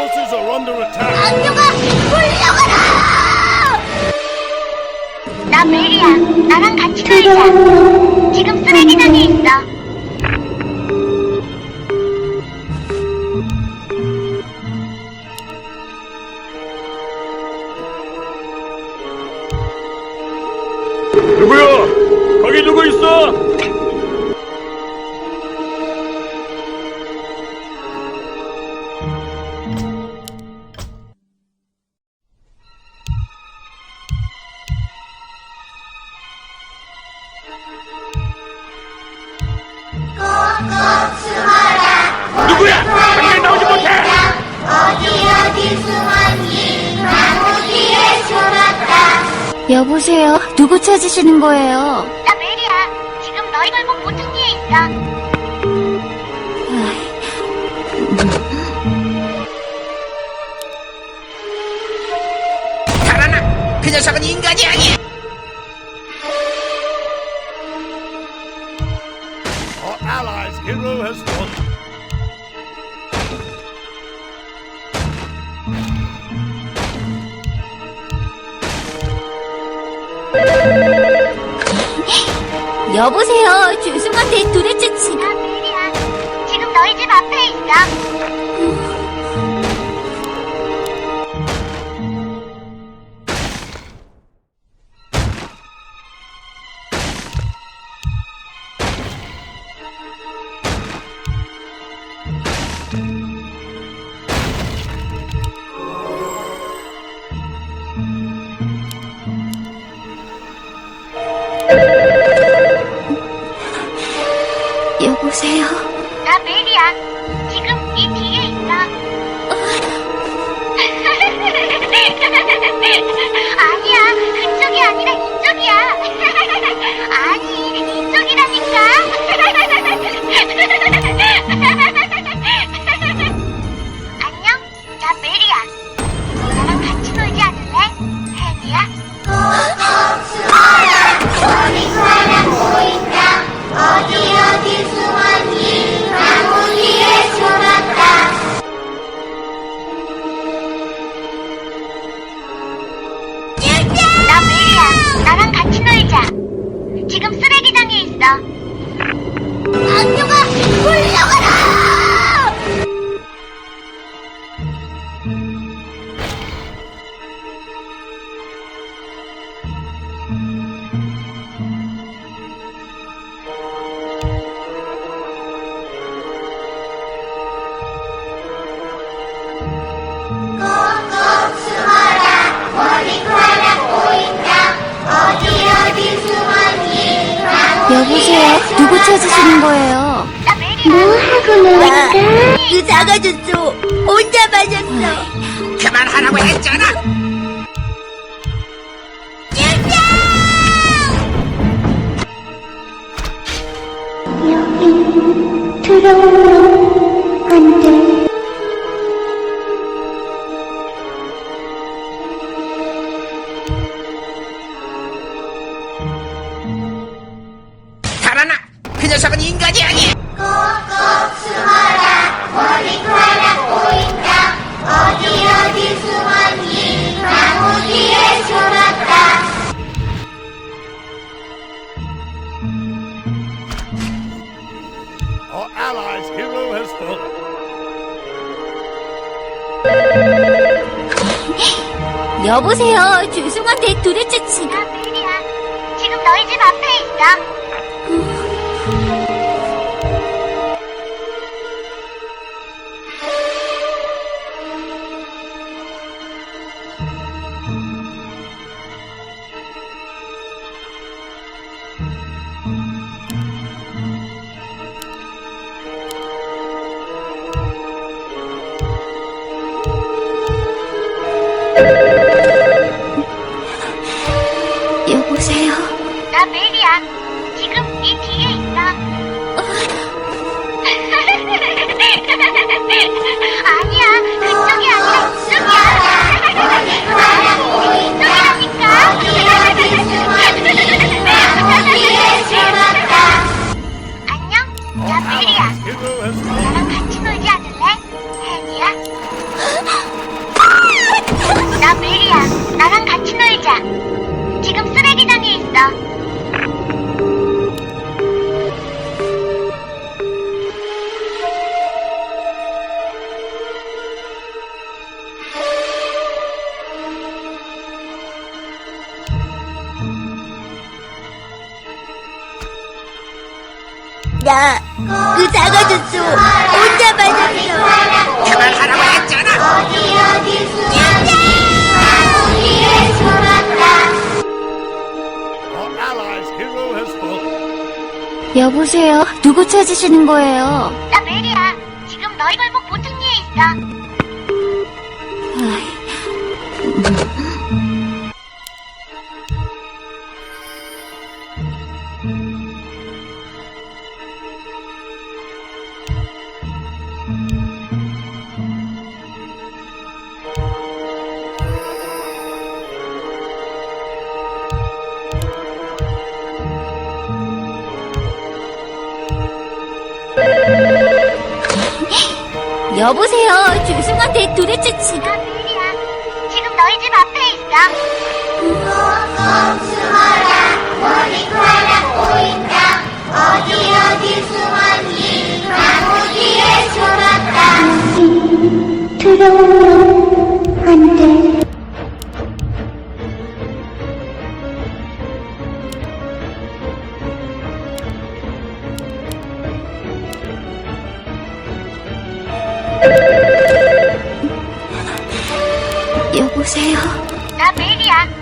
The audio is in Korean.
forces are under attack. 악녀가 물려가라! 나 메리야. 나랑 같이 놀자. 지금 쓰레기장에 있어. 누구야? 거기 누구 있어? 여보세요? 누구 찾으시는 거예요? 나 메리야. 지금 너희 골목 모퉁이에 있어. 달아나! 그 녀석은 인간이 아니야! Our allies' hero has fallen. 여보세요? 죄송한데 도대체 지금... 지금 너희 집 앞에 있어. 여보세요? 나 메리야. 지금 이 뒤에 있어. 여보세요? 누구 찾으시는 거예요? 뭐 하고 놀까? 그 작아졌어. 혼자 마셨어. 그만하라고 했잖아! 들어오 녀석은 인간이 아니야! 꼭꼭 숨어라. 머리카락 보인다. 어디 어디 숨었니? 나무 뒤에 숨었다. Our allies' hero has fallen. 여보세요? 죄송한데 도대체 지금... 지금 너희 집 앞에 나, 그 작아졌어. 혼자 맞았어. 그만하라고 했잖아 has fallen. 여보세요. 누구 찾으시는 거예요? 나 메리야. 지금 너희 골목 모퉁이에 있어. 여보세요. 죄송한데 도대체 지금. 지금 너희 집 앞에 있어. 여보세요. 나 메리야.